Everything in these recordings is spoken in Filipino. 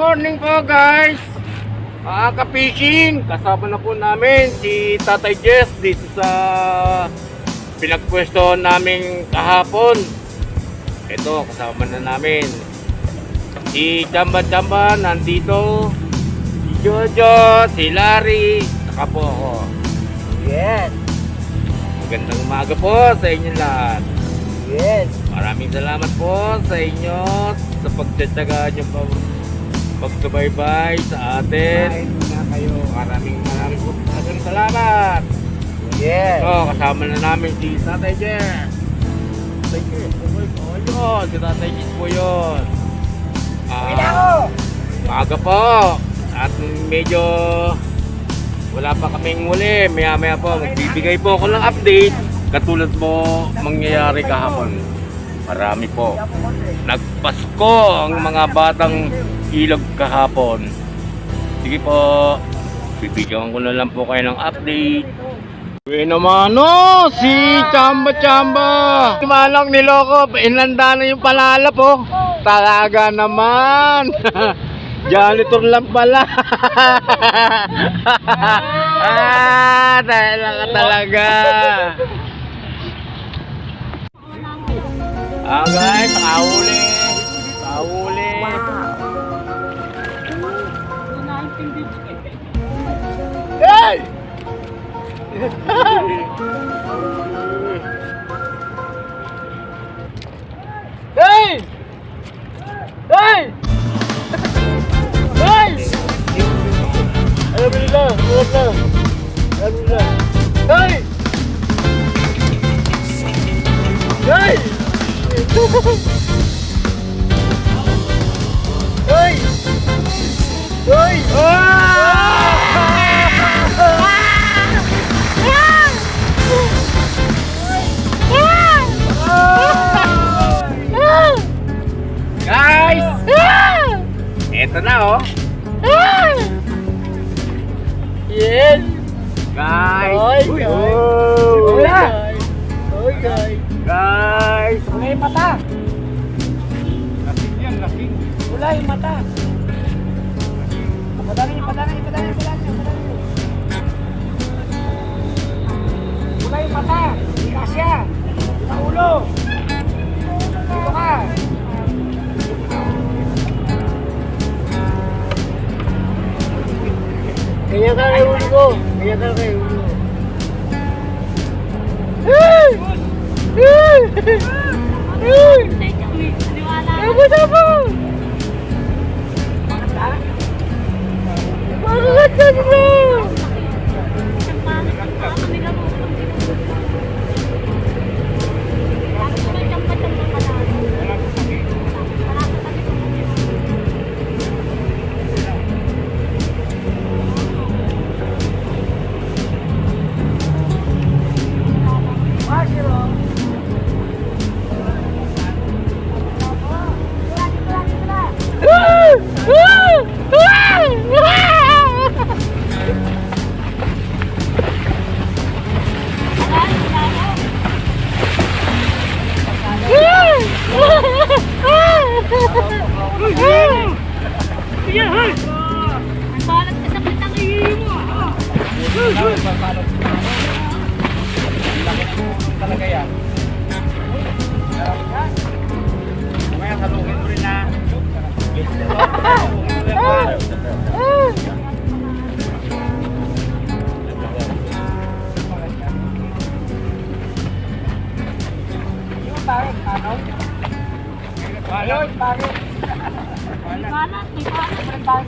morning po guys! Mga ka-fishing, kasama na po namin si Tatay Jess dito sa pinagpwesto namin kahapon. Ito, kasama na namin. Si Chamba Chamba nandito. Si Jojo, si Larry, saka po ako. Yes. Magandang umaga po sa inyo lahat. Yes. Maraming salamat po sa inyo sa pagtsatsaga nyo pa pagsubaybay sa atin. Kain muna kayo. Maraming maraming po maraming salamat. Yes. So, kasama na namin si Tatay Jess. Tatay okay po yun. Si Tatay Jess po yun. Ah, na. Maaga po. At medyo wala pa kaming muli. Maya maya po, magbibigay po ako ng update. Katulad mo mangyayari kahapon. Marami po. Nagpasko ang mga batang ilog kahapon. Sige po. Bibigyan ko na lang po kayo ng update. Uy naman no, si Chamba Chamba. Malang niloko, inanda na yung palala po. Talaga naman. Janitor lang pala. ah, ka talaga. Ah guys, nakahuli. Nakahuli. Hey! Hey! Hey! Hey! Alhamdulillah, alhamdulillah. Alhamdulillah. Hey! Hey! Hey! Guys! Eto na oh. Yes! Guys! Oy, Uy, guys. oh. Wala. Oy, guys. Guys! Yung mata. Lasing yan, lasing. Yung mata. Padala niyo, padala niyo, padala niyo, padala niyo, padala niyo. Yung mata. Kasya. Sa ulo. Dito ka. Kaya ka kay ulo ko. Kaya ka kay ulo ko. Hey! Hey! Hey! Ako na po! Makakatsan mo! Talaga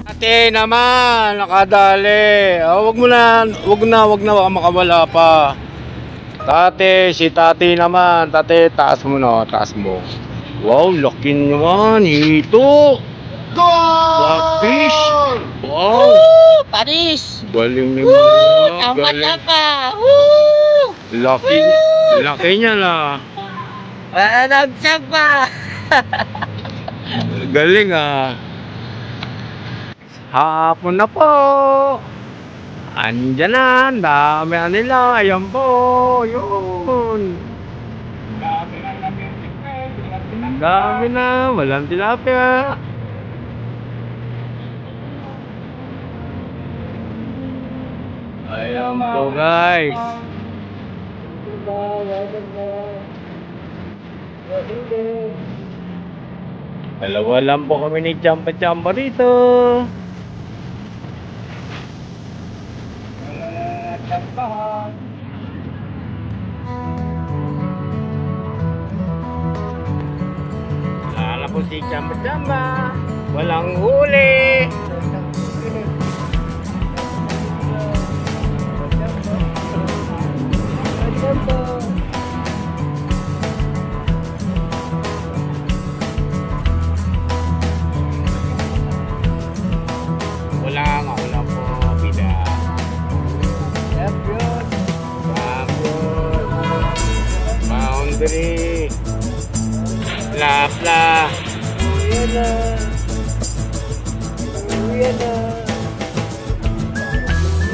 Ate naman, nakadali. Oh, wag mo na, wag na, wag na, makawala pa. Tate, si tate naman. Tate, taas mo na, taas mo. Wow, laki naman. Ito. Blackfish. Wow. Paris! Galing ni Woo! Tama Galing. ka! Woo! Laki. Laki niya na. Managsak pa! Galing ah. Hapon na po. Andiyan na, dami na nila. Ayan po, yun. Dami na, walang tilapia. Ayan po guys. Bye, bye, bye. Dalawa lang po kami ni Champa Champa rito. Boundary. Lapla.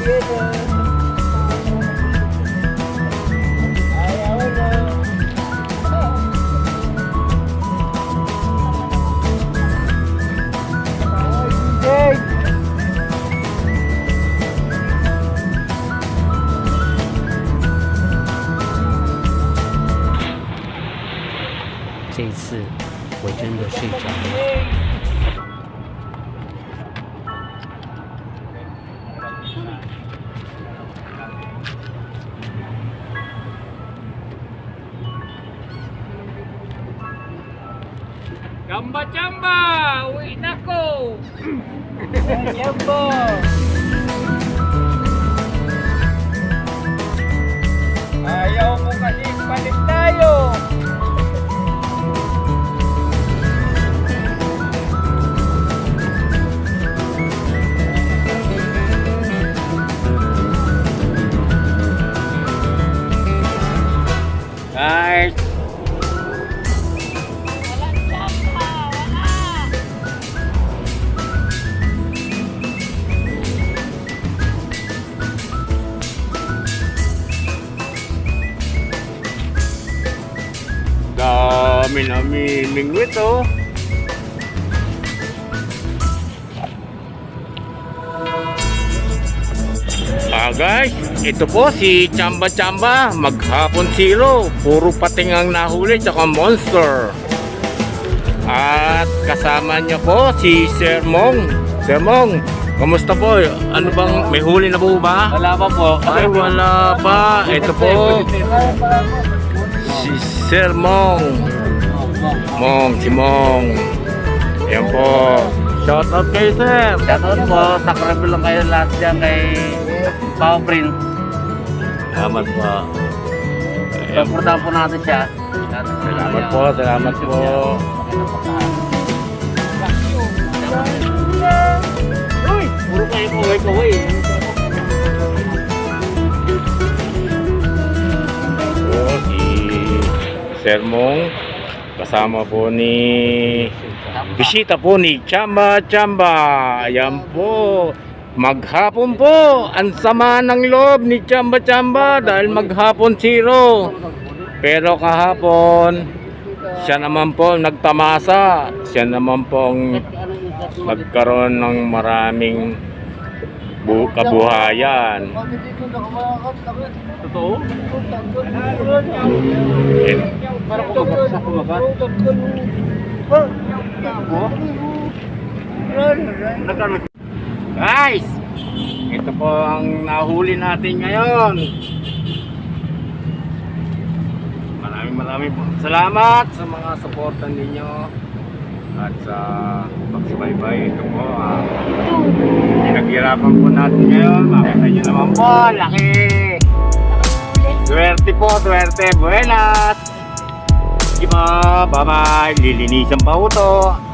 Hey! Chamba Chamba! Uwi na ko! Yambo! Dami namiming ito. Ah guys, ito po si Chamba Chamba, maghapon zero, puro pating ang nahuli tsaka monster. At kasama niya po si Sir Mong. Sir Mong, kamusta po? Ano bang, may huli na po ba? Wala pa po. Ay, wala pa. Ito po, si Sir Mong. Mong, si Mong. Yan po. Shout out kay Sir. Shoutout po. Subscribe lang kayo lahat dyan kay Pao Print. Salamat po. Ayan po. Supportahan po natin siya. Salamat po, salamat po. Uy! Puro kayo po si Sir Mong kasama po ni bisita po ni Chamba Chamba. Ayan po. Maghapon po. Ang sama ng loob ni Chamba Chamba dahil maghapon zero. Pero kahapon siya naman po nagtamasa. Siya naman pong nagkaroon ng maraming bu kabuhayan Totoo? And Parang kumagat sa kumagat. Guys, ito po ang nahuli natin ngayon. Maraming maraming po salamat sa mga suporta ninyo at sa pagsubaybay. Ito po ang pinaghirapan po natin ngayon. Makita nyo naman po, laki! Swerte po, swerte. Buenas! Sige po, bye-bye. Lilinisan pa po to.